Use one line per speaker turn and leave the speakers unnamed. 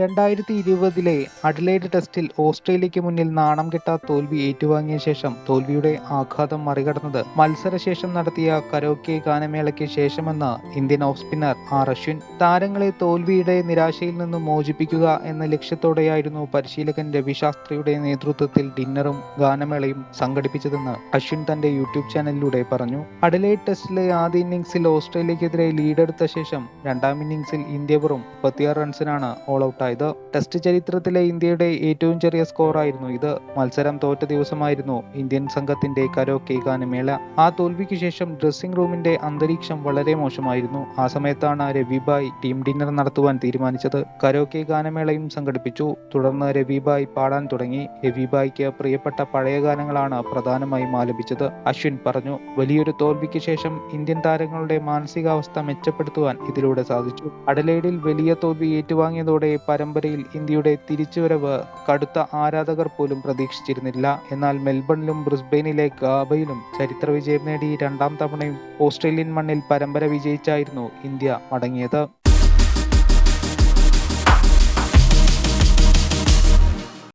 രണ്ടായിരത്തി ഇരുപതിലെ അഡ്ലൈഡ് ടെസ്റ്റിൽ ഓസ്ട്രേലിയയ്ക്ക് മുന്നിൽ നാണം കെട്ട തോൽവി ഏറ്റുവാങ്ങിയ ശേഷം തോൽവിയുടെ ആഘാതം മറികടന്നത് മത്സരശേഷം നടത്തിയ കരോക്കെ ഗാനമേളയ്ക്ക് ശേഷമെന്ന് Indian off spinner R Ashwin താരങ്ങളെ തോൽവിയുടെ നിരാശയിൽ നിന്ന് മോചിപ്പിക്കുക എന്ന ലക്ഷ്യത്തോടെയായിരുന്നു പരിശീലകൻ രവിശാസ്ത്രിയുടെ നേതൃത്വത്തിൽ ഡിന്നറും ഗാനമേളയും സംഘടിപ്പിച്ചതെന്ന് അശ്വിൻ തന്റെ യൂട്യൂബ് ചാനലിലൂടെ പറഞ്ഞു. അഡലൈഡ് ടെസ്റ്റിലെ ആദ്യ ഇന്നിംഗ്സിൽ ഓസ്ട്രേലിയക്കെതിരെ ലീഡെടുത്ത ശേഷം രണ്ടാം ഇന്നിംഗ്സിൽ ഇന്ത്യ വെറും മുപ്പത്തിയാറ് റൺസിനാണ് ഓൾ the ടെസ്റ്റ് ചരിത്രത്തിലെ ഇന്ത്യയുടെ ഏറ്റവും ചെറിയ സ്കോറായിരുന്നു ഇത്. മത്സരം തോറ്റ ദിവസമായിരുന്നു ഇന്ത്യൻ സംഘത്തിന്റെ കരോക്കെ ഗാനമേള. ആ തോൽവിക്ക് ശേഷം ഡ്രസ്സിംഗ് റൂമിന്റെ അന്തരീക്ഷം വളരെ മോശമായിരുന്നു. ആ സമയത്താണ് രവിബായ് ടീം ഡിന്നർ നടത്തുവാൻ തീരുമാനിച്ചത്. കരോക്കെ ഗാനമേളയും സംഘടിപ്പിച്ചു. തുടർന്ന് രവിബായ് പാടാൻ തുടങ്ങി. രവിബായ്ക്ക് പ്രിയപ്പെട്ട പഴയ ഗാനങ്ങളാണ് പ്രധാനമായും ആലപിച്ചത്. അശ്വിൻ പറഞ്ഞു വലിയൊരു തോൽവിക്ക് ശേഷം ഇന്ത്യൻ താരങ്ങളുടെ മാനസികാവസ്ഥ മെച്ചപ്പെടുത്തുവാൻ ഇതിലൂടെ സാധിച്ചു. അഡലേഡിൽ വലിയ തോൽവി ഏറ്റുവാങ്ങിയതോടെ പരമ്പരയിൽ ഇന്ത്യയുടെ തിരിച്ചുവരവ് കടുത്ത ആരാധകർ പോലും പ്രതീക്ഷിച്ചിരുന്നില്ല. എന്നാൽ മെൽബണിലും ബ്രിസ്ബെയിനിലെ ഗാബയിലും ചരിത്ര വിജയം നേടി രണ്ടാം തവണയും ഓസ്ട്രേലിയൻ മണ്ണിൽ പരമ്പര വിജയിച്ചായിരുന്നു ഇന്ത്യ മടങ്ങിയത്.